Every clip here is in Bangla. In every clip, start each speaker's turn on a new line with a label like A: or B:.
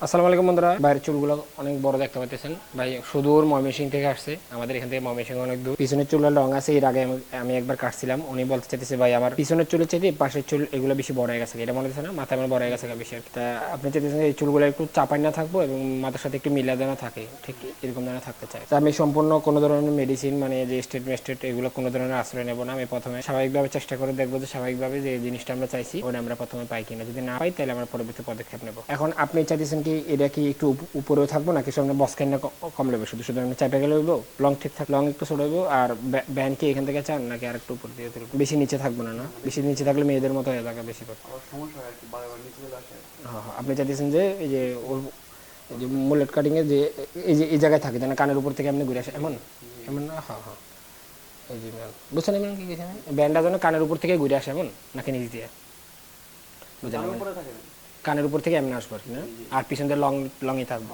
A: আসসালামু আলাইকুম বন্ধুরা। বাইরের চুলগুলো অনেক বড় দেখতে পাচ্ছেন ভাই, সুদূর ময়মনসিং থেকে আসছে। আমাদের এখান থেকে ময়মনসিং অনেক দূর। পিছনের চুলের রং আছে, এর আগে আমি- একবার কাটছিলাম। উনি বলতে চাইতেছে, ভাই, আমার পিছনের চুলের চাইতে পাশের চুল এগুলো বেশি বড় হয়ে গেছে এটা মনে হচ্ছে না? মাথা আমার বড় হয়ে গেছে বেশি তা আপনি চাইতেছেন এই চুলগুলো একটু চাপাই না থাকব এবং মাথার সাথে একটু মিলা যেন থাকে। ঠিক এরকম যেন থাকতে চাই আমি সম্পূর্ণ কোনো ধরনের মেডিসিন মানে যে স্টেট মেস্টেট এগুলো কোনো ধরনের আশ্রয় নেব না। আমি প্রথমে স্বাভাবিকভাবে চেষ্টা করে দেখব যে স্বাভাবিকভাবে যে জিনিসটা আমরা চাইছি, ওটা আমরা প্রথমে পাই কিনা। যদি না পাই, তাহলে আমরা পরবর্তী পদক্ষেপ নেব। এখন আপনি চাইতেছেন কি এটা কি একটু উপ- উপরেও থাকব নাকি সামনে বসকেন না কম নেবে? শুধু শুধু আমি চাপে গেলে হইবো লং ঠিক থাক লং একটু ছোট হইবো আর ব্যান্ড কি এখান থেকে চান নাকি আর একটু উপর দিয়ে তুলবো? বেশি নিচে থাকব না না। বেশি নিচে থাকলে মেয়েদের মতো হয়ে থাকে বেশি
B: সমস্যা হয়
A: হ্যাঁ আপনি চাইতেছেন যে এই যে ওর এই যে মুলেট কাটিং এর যে এই যে এই জায়গায় থাকে যেন কানের উপর থেকে আপনি ঘুরে আসে এমন? এমন না? হ্যাঁ হ্যাঁ। এই যে ম্যাম বুঝছেন এমন কি গেছে ব্যান্ডটা যেন কানের উপর থেকে ঘুরে আসে এমন? নাকি নিচ দিয়ে? বুঝলেন
B: কানের উপরে থাকে
A: এমনি আসব আর কি, না? আর পিছন দিয়ে লং লংই থাকব।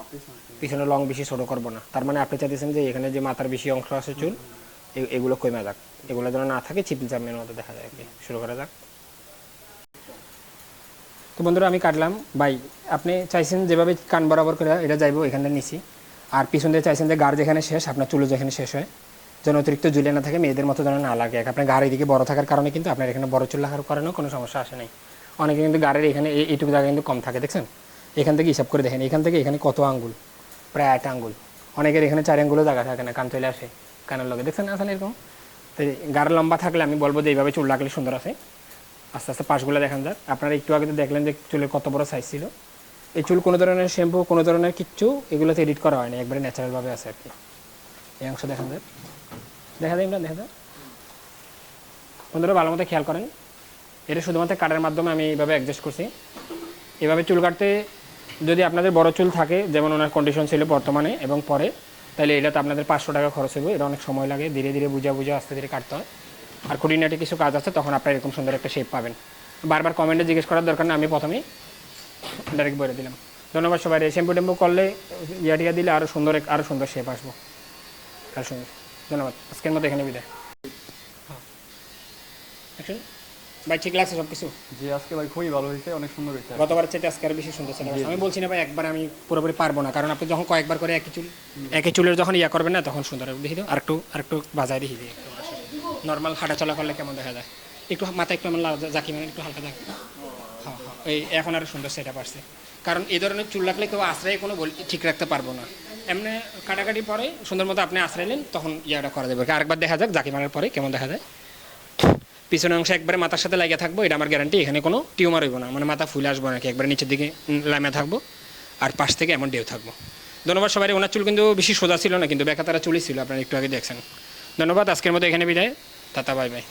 B: পিছনে
A: লং বেশি ছোট করব না। তার মানে আপনি চাইতেছেন যে এখানে যে মাথার বেশি অংশ আছে চুল এগুলো কমে যাক। এগুলো যেন না থাকে চিপিল চামের মতো দেখা যায় আর শুরু করা যাক। তো বন্ধুরা, আমি কাটলাম। ভাই, আপনি চাইছেন যেভাবে কান বরাবর করে এটা যাইবো, এখানটা নিছি। আর পিছন দিয়ে চাইছেন যে গাড় যেখানে শেষ, আপনার চুলো যেখানে শেষ হয়। যেন অতিরিক্ত ঝুলে না থাকে, মেয়েদের মতো যেন না লাগে। আপনার গাড়ির দিকে বড় থাকার কারণে কিন্তু আপনার এখানে বড় চুল লাগার কারণেও কোনো সমস্যা আসে নাই। অনেকে কিন্তু গাড়ির এখানে এইটুকু জায়গা কিন্তু কম থাকে, দেখছেন? এখান থেকে হিসাব করে দেখেন, এখান থেকে এখানে কত আঙ্গুল? প্রায় আট আঙ্গুল। অনেকের এখানে চার আঙ্গুলও জায়গা থাকে না, কান চলে আসে, কানের লগে। দেখছেন আসেন এরকম? তো গাড় লম্বা থাকলে আমি বলব যে এইভাবে চুল রাখলে সুন্দর আছে। আস্তে আস্তে পাশগুলো দেখান যাক। আপনারা একটু আগে তো দেখলেন যে চুলের কত বড় সাইজ ছিল। এই চুল কোনো ধরনের শ্যাম্পু কোনো ধরনের কিচ্ছু এগুলোতে এডিট করা হয়নি, একবারে ন্যাচারালভাবে আছে আর কি। এই অংশ দেখান যাক। দেখা যায় ইমরান দেখা যায় বন্ধুরা, ভালো মতো খেয়াল করেন। এটা শুধুমাত্র কাটার মাধ্যমে আমি এইভাবে অ্যাডজাস্ট করছি। এভাবে চুল কাটতে যদি আপনাদের বড় চুল থাকে, যেমন ওনার কন্ডিশন ছিল বর্তমানে এবং পরে, তাহলে এটা তো আপনাদের পাঁচশো টাকা খরচ হবে এটা অনেক সময় লাগে, ধীরে ধীরে বুঝা বুঝা আস্তে ধীরে কাটতে হয়। আর খুঁটিনাটি কিছু কাজ আছে, তখন আপনারা এরকম সুন্দর একটা শেপ পাবেন। বারবার কমেন্টে জিজ্ঞেস করার দরকার না, আমি প্রথমেই ডাইরেক্ট বলে দিলাম। ধন্যবাদ সবাই শ্যাম্পু টেম্পু করলে ইয়া টিয়া দিলে আরও সুন্দর আরও সুন্দর শেপ আসব। আরও সুন্দর ধন্যবাদ, আজকের মতো এখানে বিদায়। Action? ভাই ঠিক লাগছে সব কিছু
B: জি আজকে ভাই খুবই ভালো হয়েছে অনেক সুন্দর হয়েছে।
A: গতবার চাইতে আজকে আরও বেশি সুন্দর ছিল আমি বলছি না ভাই একবার আমি পুরোপুরি পারব না কারণ আপনি যখন কয়েকবার করে একই চুল একই চুলের যখন ইয়া করবেন না তখন সুন্দর হবে। দেখি তো আরেকটু আরেকটু বাজায় দেখি। দিই নর্মাল হাঁটা চলা করলে কেমন দেখা যায়? একটু মাথা একটু আমার জাকি মানে একটু হালকা জাকি। হ্যাঁ হ্যাঁ এই এখন আরও সুন্দর সেটা পারছে কারণ এই ধরনের চুল রাখলে কেউ আশ্রয় কোনো ঠিক রাখতে পারব না। এমনি কাটাকাটি পরে সুন্দর মতো আপনি আশ্রয় নেন তখন ইয়াটা করা যাবে। আরেকবার দেখা যাক জাকি মারার পরে কেমন দেখা যায়। পিছনের অংশে একবারে মাথার সাথে লাগিয়ে থাকব, এটা আমার গ্যারান্টি এখানে কোনো টিউমার হইব না। মানে মাথা ফুলে আসব নাকি, একবারে নিচের দিকে লামে থাকব, আর পাশ থেকে এমন ডেউ থাকব। ধন্যবাদ সবাই, ওনার চুল কিন্তু বেশি সোজা ছিল না, কিন্তু বেকাতারা চুলই ছিল, আপনারা একটু আগে দেখছেন। ধন্যবাদ, আজকের মতো এখানে বিদায়। তাতা বাই বাই।